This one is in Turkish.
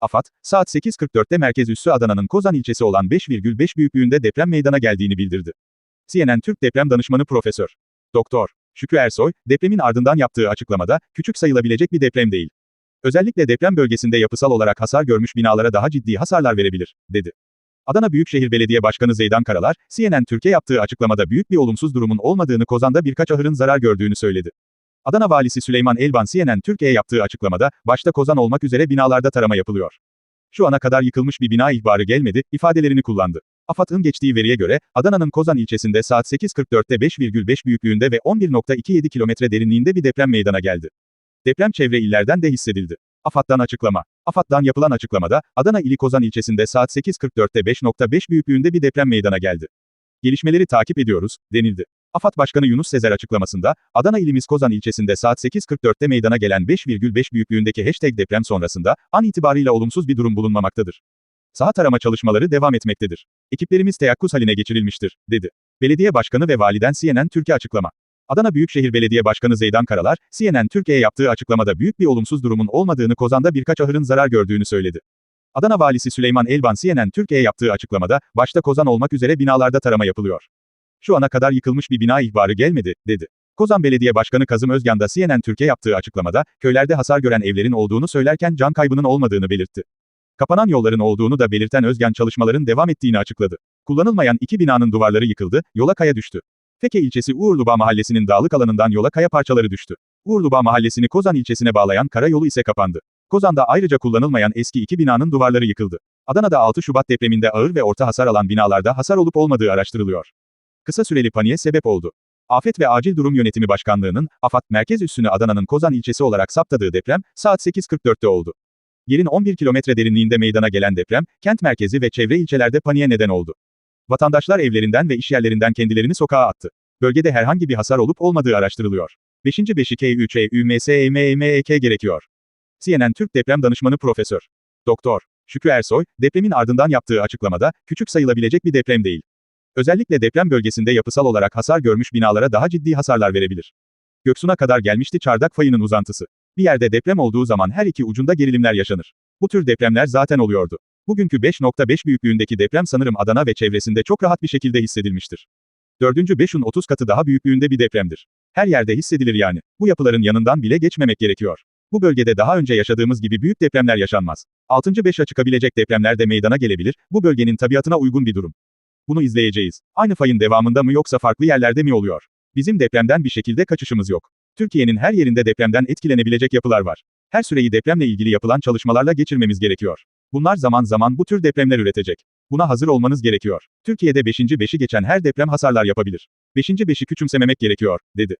AFAD, saat 8.44'te merkez üssü Adana'nın Kozan ilçesi olan 5,5 büyüklüğünde deprem meydana geldiğini bildirdi. CNN Türk Deprem Danışmanı Profesör Doktor Şükrü Ersoy, depremin ardından yaptığı açıklamada, küçük sayılabilecek bir deprem değil. Özellikle deprem bölgesinde yapısal olarak hasar görmüş binalara daha ciddi hasarlar verebilir, dedi. Adana Büyükşehir Belediye Başkanı Zeydan Karalar, CNN Türkiye yaptığı açıklamada büyük bir olumsuz durumun olmadığını Kozan'da birkaç ahırın zarar gördüğünü söyledi. Adana Valisi Süleyman Elban CNN Türkiye yaptığı açıklamada, başta Kozan olmak üzere binalarda tarama yapılıyor. Şu ana kadar yıkılmış bir bina ihbarı gelmedi, ifadelerini kullandı. AFAD'ın geçtiği veriye göre, Adana'nın Kozan ilçesinde saat 8.44'te 5,5 büyüklüğünde ve 11.27 kilometre derinliğinde bir deprem meydana geldi. Deprem çevre illerden de hissedildi. AFAD'dan açıklama. AFAD'dan yapılan açıklamada, Adana ili Kozan ilçesinde saat 8.44'te 5.5 büyüklüğünde bir deprem meydana geldi. Gelişmeleri takip ediyoruz, denildi. AFAD Başkanı Yunus Sezer açıklamasında, Adana ilimiz Kozan ilçesinde saat 8.44'te meydana gelen 5,5 büyüklüğündeki hashtag deprem sonrasında, an itibarıyla olumsuz bir durum bulunmamaktadır. Saha tarama çalışmaları devam etmektedir. Ekiplerimiz teyakkuz haline geçirilmiştir, dedi. Belediye Başkanı ve Validen CNN Türkiye açıklama. Adana Büyükşehir Belediye Başkanı Zeydan Karalar, CNN Türkiye'ye yaptığı açıklamada büyük bir olumsuz durumun olmadığını Kozan'da birkaç ahırın zarar gördüğünü söyledi. Adana Valisi Süleyman Elban CNN Türkiye'ye yaptığı açıklamada, başta Kozan olmak üzere binalarda tarama yapılıyor. Şu ana kadar yıkılmış bir bina ihbarı gelmedi, dedi. Kozan Belediye Başkanı Kazım Özgan da CNN Türkiye yaptığı açıklamada, köylerde hasar gören evlerin olduğunu söylerken can kaybının olmadığını belirtti. Kapanan yolların olduğunu da belirten Özgen çalışmaların devam ettiğini açıkladı. Kullanılmayan iki binanın duvarları yıkıldı, yola kaya düştü. Feke ilçesi Uğurluba mahallesinin dağlık alanından yola kaya parçaları düştü. Uğurluba mahallesini Kozan ilçesine bağlayan karayolu ise kapandı. Kozan'da ayrıca kullanılmayan eski iki binanın duvarları yıkıldı. Adana'da 6 Şubat depreminde ağır ve orta hasar alan binalarda hasar olup olmadığı araştırılıyor. Kısa süreli paniğe sebep oldu. Afet ve Acil Durum Yönetimi Başkanlığı'nın, AFAD, merkez üssünü Adana'nın Kozan ilçesi olarak saptadığı deprem, saat 8.44'te oldu. Yerin 11 kilometre derinliğinde meydana gelen deprem, kent merkezi ve çevre ilçelerde paniğe neden oldu. Vatandaşlar evlerinden ve iş yerlerinden kendilerini sokağa attı. Bölgede herhangi bir hasar olup olmadığı araştırılıyor. 5. 5. K3 UMSEMEK gerekiyor. CNN Türk Deprem Danışmanı Profesör Doktor Şükrü Ersoy, depremin ardından yaptığı açıklamada, küçük sayılabilecek bir deprem değil. Özellikle deprem bölgesinde yapısal olarak hasar görmüş binalara daha ciddi hasarlar verebilir. Göksu'na kadar gelmişti çardak fayının uzantısı. Bir yerde deprem olduğu zaman her iki ucunda gerilimler yaşanır. Bu tür depremler zaten oluyordu. Bugünkü 5.5 büyüklüğündeki deprem sanırım Adana ve çevresinde çok rahat bir şekilde hissedilmiştir. Dördüncü 5'un 30 katı daha büyüklüğünde bir depremdir. Her yerde hissedilir yani. Bu yapıların yanından bile geçmemek gerekiyor. Bu bölgede daha önce yaşadığımız gibi büyük depremler yaşanmaz. 6. 5'e çıkabilecek depremler de meydana gelebilir, bu bölgenin tabiatına uygun bir durum. Bunu izleyeceğiz. Aynı fayın devamında mı yoksa farklı yerlerde mi oluyor? Bizim depremden bir şekilde kaçışımız yok. Türkiye'nin her yerinde depremden etkilenebilecek yapılar var. Her süreyi depremle ilgili yapılan çalışmalarla geçirmemiz gerekiyor. Bunlar zaman zaman bu tür depremler üretecek. Buna hazır olmanız gerekiyor. Türkiye'de 5. 5'i geçen her deprem hasarlar yapabilir. 5. 5'i küçümsememek gerekiyor, dedi.